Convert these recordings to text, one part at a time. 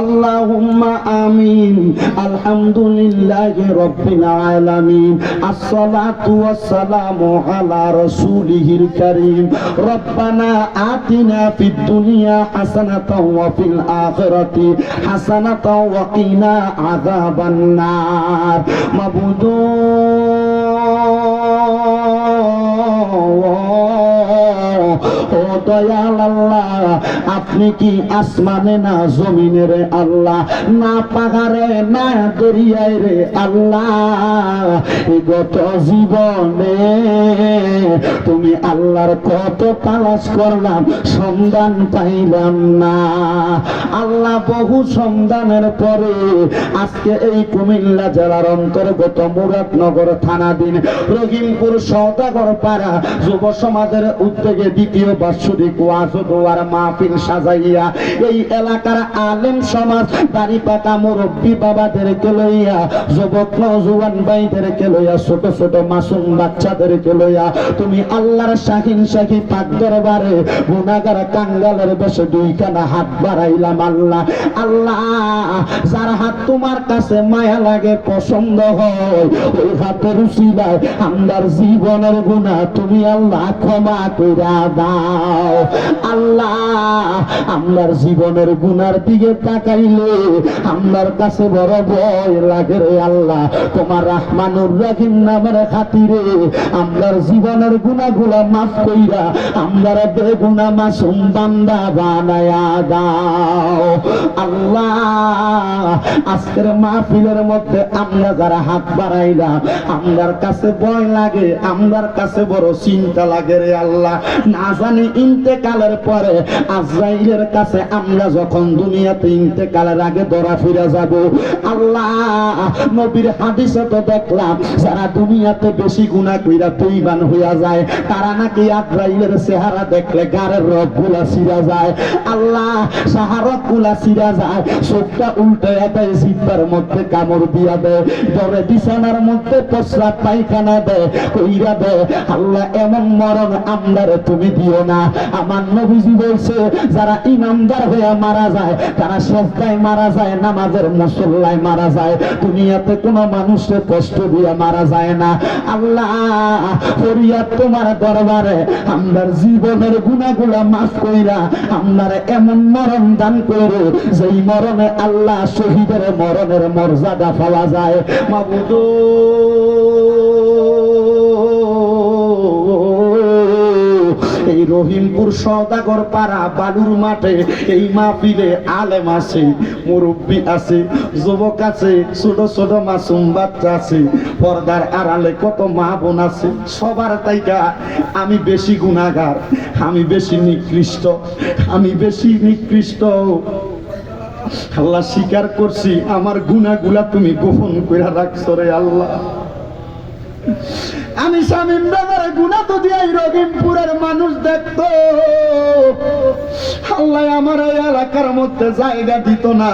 আল্লাহুম্মা আমিন। আলহামদুলিল্লাহি রাব্বিল আলামিন। আসসালাতু ওয়াসসালামু আলা রাসূলিহিল কারীম। রব্বানা আতিনা ফিদ দুনিয়া হাসানাতাও ওয়া ফিল আখিরাতি হাসানাতাও ওয়া কিনা আযাবান নার। মাবুদু দয়াল আপনি কি আসমানে না জমিনে রে আল্লাহ? না পাহাড়ে, না দরিয়ায় রে আল্লাহ। গত জীবনে তুমি আল্লাহর কত তালাশ করলাম সন্ধান পাইলাম না। আল্লাহ বহু সন্ধানের পরে আজকে এই কুমিল্লা জেলার অন্তর্গত মুরাদনগর থানাধীন রহিমপুর সৌদাগর পাড়া যুব সমাজের উদ্যোগে দ্বিতীয় বাৎসরিক ওয়াজ দোয়ার মাহফিল সাজাইয়া এই এলাকার আলেম সমাজ, দাড়ি পাকা মুরব্বী বাবাদেরকে লইয়া, যুবক নজুয়ান ভাইদেরকে লইয়া, ছোট ছোট মাসুম বাচ্চাদেরকে লইয়া তুমি আল্লাহর শাহিন শাহী পাক দরবারে গুনাগার কাঙ্গালের বেশে দুইখানা হাত বাড়াইলাম আল্লাহ। আল্লাহ, যার হাত তোমার কাছে মায়া লাগে, পছন্দ হয়, ওই হাতের উচিলায় আমার জীবনের গুণা তুমি আল্লাহ ক্ষমা কইরা দাও। আল্লাহ, আমার জীবনের গুনার দিকে তাকাইলে আমার কাছে বড় ভয় লাগে রে আল্লাহ। তোমার রহমানুর রাহিম নামের খাতিরে আমার জীবনের মাফ কইরা, আমরা বেগুনা মাসুম বান্দা বানায়া দাও। আল্লাহ, আজকের মাহফিলের মধ্যে আমরা যারা হাত আমরার কাছে ভয় লাগে, আমরার কাছে বড় চিন্তা লাগে রে আল্লাহ। না জানি ইন্তেকালের পরে আজরাইলের কাছে আমরা যখন দুনিয়াতে ইন্তেকালের আগে ধরা ফিরে যাব, আল্লাহ, নবীর হাদিসে তো দেখলাম, যারা দুনিয়াতে বেশি গুণা কইরা তুইবান হইয়া যায় তারা নাকি আজরাইলের চেহারা দেখলে গারের রবগুলা সিরা যায়। আল্লাহ সাহারতগুলা সিরা যায়, চোখটা উল্টে দেয় জিব্বার মধ্যে কামড় দিয়া দেয় ধরে বিছানার মধ্যে প্রস্রাব পায়খানা দেয় কইরা দেয় আল্লাহ, এমন মরণ আমদারে তুমি দিও না। আমার নবীজি বলছে, যারা ইমানদার হয়ে মারা যায়, তারা সেজদায় মারা যায়, নামাজের মুসল্লায় মারা যায়। দুনিয়াতে কোনো মানুষের কষ্ট দিয়ে মারা যায় না। আল্লাহ, ফরিয়াদ তোমার দরবারে আমার জীবনের গুণাগুলা মাফ কইরা আমার এমন মরণ দান করো যেই মরণে আল্লাহ শহীদের মরণের মর্যাদা পাওয়া যায়। মাবুদু রহিমপুর সদাগর পাড়া বালুর মাঠে এই মাহফিলে আলেম আছে, মুরব্বী আছে, যুবক আছে, ছোট ছোট মাসুম বাচ্চা আছে, পর্দার আড়ালে কত মা বোন আছে। সবার তাইকা আমি বেশি গুণাগার, আমি বেশি নিকৃষ্ট, আমি বেশি নিকৃষ্ট। আল্লাহ স্বীকার করছি, আমার গুণাগুলা তুমি গোপন করে রাখছো রে আল্লাহ। আমি স্বামী ব্রাদারে গুণা তো দিয়াই রহিমপুরের মানুষ দেখতো। আল্লাহ আমার এই এলাকার মধ্যে জায়গা দিত না।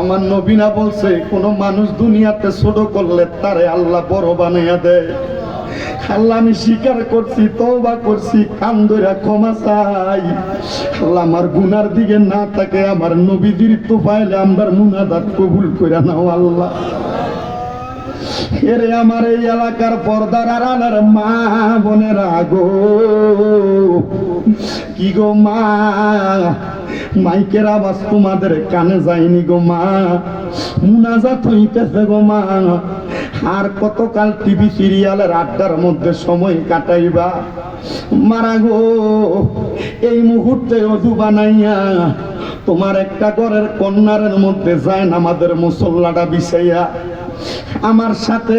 আমার নবীনা বলছে, কোন মানুষ দুনিয়াতে ছোট করলে তারে আল্লাহ বড় বানাইয়া দেয় আল্লাহ আমি স্বীকার করছি, তওবা করছি, কান ধরে ক্ষমা চাই। আল্লাহ আমার গুনার দিকে না থাকে আমার নবীজির তো পাইলে আমার মুনাদাত কবুল করে নাও আল্লাহ। এরে আমার এই এলাকার পর্দার আড়ালের মা বোনেরা গো। কি গো মা? মাইকের আওয়াজ তোমাদের কানে যায়নি গো মা। মুনাজাত হইতেছে গো মা। আর কতকাল টিভি সিরিয়ালের আড্ডার মধ্যে সময় কাটাইবা? মারা গো, এই মুহূর্তে অজু বানাইয়া তোমার একটা ঘরের কন্যারের মধ্যে যায় না আমাদের মুসল্লাটা বিছাইয়া আমার সাথে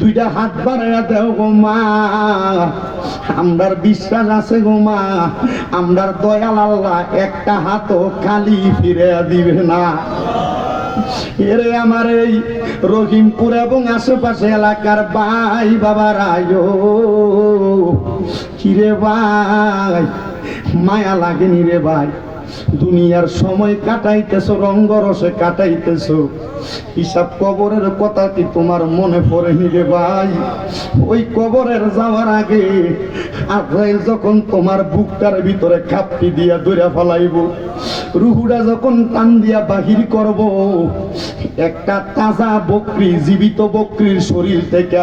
দুইটা হাত বাড়াইয়া দেও গো মা। আমরার বিশ্বাস আছে গো মা, আমরার দয়াল আল্লাহ একটা হাতও খালি ফিরে দিবে না। এরে আমার এই রহিমপুর এবং আশেপাশে এলাকার ভাই বাবার আয়ো, কিরে ভাই, মায়া লাগেনি রে ভাই? দুনিয়ার সময় কাটাইতেছো রঙ্গরসে কাটাইতেছ। হিসাব কবরের কথা কি তোমার মনে পড়ে নিলে ভাই? ওই কবরের যাওয়ার আগে আজরাইল যখন তোমার বুকটার ভিতরে খাপটি দিয়া দইরা ফেলাইব, রুহুটা যখন টান দিয়া বাহির করব, একটা তাজা বকরি, জীবিত বকরির শরীর থেকে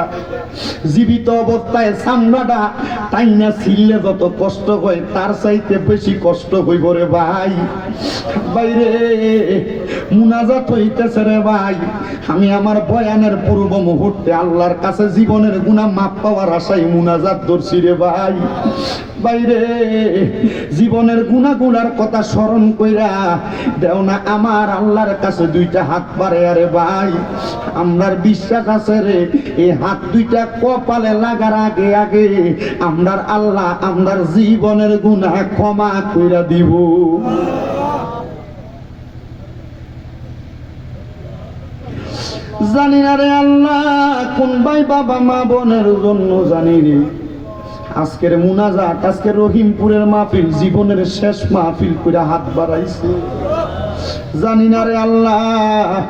জীবিত অবস্থায় চামড়াটা টাইনা ছিললে যত কষ্ট হয়, তার চাইতে বেশি কষ্ট হইব রে ভাই। বাইরে মুনাজাত হইতেছে রে ভাই। আমি আমার বয়ানের পূর্ব মুহূর্তে আল্লাহর কাছে জীবনের গুণা মাপ পাওয়ার আশায় মুনাজাত ধরছি রে ভাই। বাইরে, জীবনের গুণাগুলার কথা স্মরণ কইরা দেও না, আমার আল্লাহর কাছে দুইটা হাত পারে আরে ভাই। আমরার বিশ্বাস আছে রে, এই হাত দুইটা কপালে লাগার আগে আগে আমরার আল্লাহ, আমরার জীবনের গুণা ক্ষমা কইরা দিব। জানি না রে আল্লাহ, কোন ভাই বাবা, মা বোনের জন্য জানি রে আজকের মুনাজাত, আজকের রহিমপুরের মাহফিল, জীবনের শেষ মাহফিল করে হাত বাড়াইছে। জানি না রে আল্লাহ,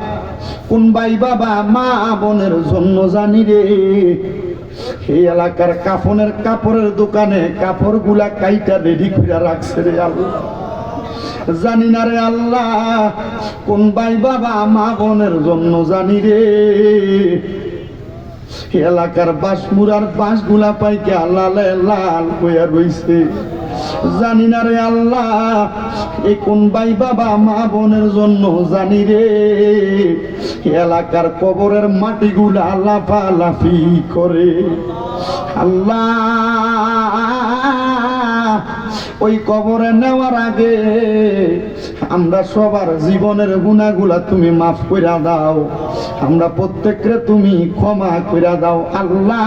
কোন ভাই বাবা, মা বোনের জন্য জানি রে। এই এলাকার কাফনের কাপড়ের দোকানে কাপড়গুলা কাইটা রেডি করে রাখছে রে আল্লাহ। জানি না রে আল্লাহ, কোন ভাই বাবা মা বোনের জন্য জানি রে। এলাকার বাঁশমুরার বাঁশগুলা পাইকে লালে লাল কইয়া রইছে। জানি না রে আল্লাহ এই কোন ভাই বাবা মা বোনের জন্য জানি রে। এলাকার কবরের মাটিগুলা লাফালাফি করে। আল্লাহ ওই কবরে নেওয়ার আগে আমরা সবার জীবনের গুণাগুলা তুমি মাফ কইরা দাও। আমরা প্রত্যেকরে তুমি ক্ষমা কইরা দাও। আল্লাহ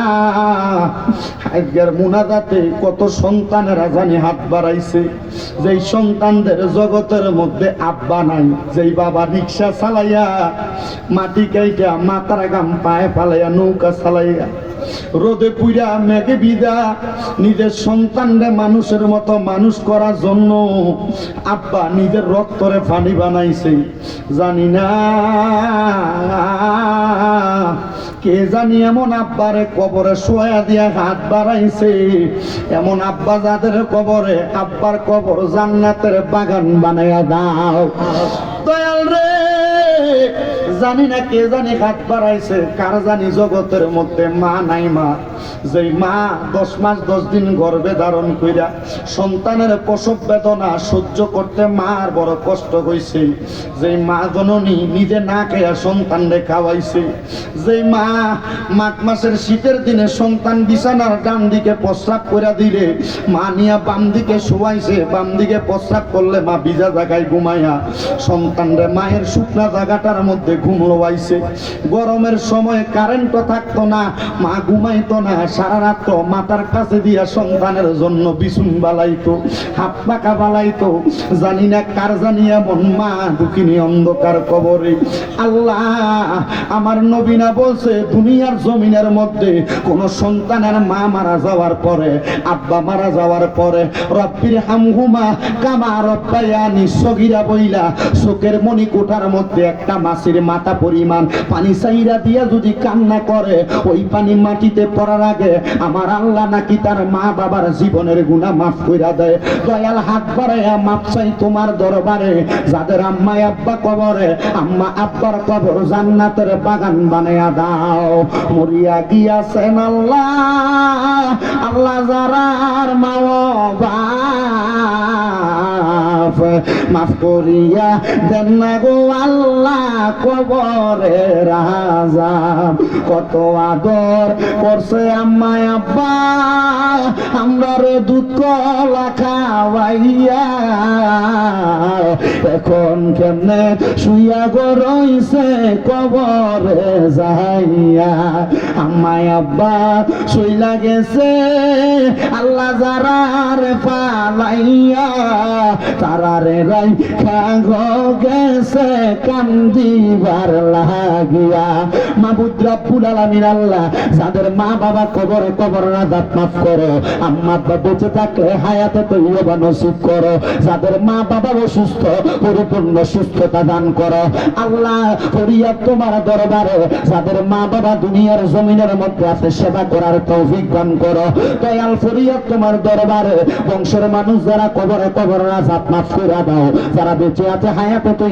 মুনাদাতে কত সন্তানেরা জানি হাত বাড়াইছে। যেই সন্তানদের জগতের মধ্যে আব্বা নাই, যেই বাবা রিক্সা চালাইয়া মাটি কাইটা মাথার গাম পায়ে ফালাইয়া নৌকা চালাইয়া রোদে পুইরা মেঘে বিদা। নিজের সন্তানরে মানুষের মতো মানুষ করার জন্য আব্বা নিজের রক্তরে ফানি বানাইছে। জানি না কে জানি এমন আব্বারে কবরে শোয়া দিয়া হাত বাড়াইছে। এমন আব্বা যাদের কবরে, আব্বার কবর জান্নাতের বাগান বানাইয়া দাও। দয়াল রে জানি না কে জানি হাত বাড়াইছে কার জানি জগতের মধ্যে মা নাই মা। যেই মা দশ মাস দশ দিন গর্ভে ধারণ কইরা সন্তানের প্রসব বেদনা সহ্য করতে মার বড় কষ্ট হইছে। যেই মা জননী নিজে না খেয়া সন্তানরে খাওয়াইছে। যেই মা মাঘ মাসের শীতের দিনে সন্তান বিছানার ডান দিকে প্রস্রাব করে দিলে, মা নিয়া বাম দিকে শোয়াইছে, বাম দিকে প্রস্রাব করলে মা ভিজা জায়গায় ঘুমাইয়া সন্তানরে মায়ের শুকনা জায়গাটার মধ্যে ঘুম লোয়াইছে গরমের সময় কারেন্টও থাকতো না, মা ঘুমাইতো না মাতার কাছে দিয়া সন্তানের জন্য বিছুন বালাইতো, হাত পাকা বালাইতো। জানি না কার জানি এমন মা অন্ধকার কবরে। আল্লাহ, আমার নবীনা বলছে, দুনিয়ার জমিনের মধ্যে কোন সন্তানের মা মারা যাওয়ার পরে, আব্বা মারা যাওয়ার পরে, রব্বির হামহুমা কামা রব্বায়ানি সগিরা বইলা চোখের মণি কোঠার মধ্যে একটা মাছের মাথা পরিমাণ পানি চাইরা দিয়া যদি কান্না করে, ওই পানি মাটিতে পড়ার আগে আমার আল্লাহ নাকি তার মা বাবার জীবনের গুণা মাফ কইরা দেয়। দয়াল হাত বাড়াইয়া মাফ চাই তোমার দরবারে, যাদের আম্মা আব্বা কবরে, আম্মা আব্বার কবর জান্নাতের বাগান বানাইয়া দাও। মরিয়া গিয়াছেন আল্লাহ আল্লাহ যারার মা বাপ মাফ করিয়া দেন না গো আল্লাহ কবরে রাজা। কত আদর করছে আম্মায় আব্বা। আমরা রে দুধ খাওয়াইয়া, এখন কেমনে শুইয়া গো রইছে কবরে যাইয়া। আম্মায় আব্বা শুইলা গেছে, আল্লাহ যারার পালাইয়া, তার তারারে রাই খাগো গেছে কান্দিবার লাগিয়া। মাবুদ রব্বুল আলামিন আল্লাহ, যাদের মা বাবা কবরে কবর রাজাত মাফ করো। আম্মা আব্বা বেঁচে থাকলে হায়াতে তৈবা নসিব করো। যাদের মা বাবা অসুস্থ, পরিপূর্ণ সুস্থতা দান করো। আল্লাহ ফরিয়াদ তোমার দরবারে, যাদের মা বাবা দুনিয়ার জমিনের মধ্যে আছে, সেবা করার তৌফিক দান করো। দয়াল ফরিয়াদ তোমার দরবারে, বংশের মানুষ যারা কবরে কবর রাজাত মাফ করে দাও। যারা বেঁচে আছে হায়াতে তুই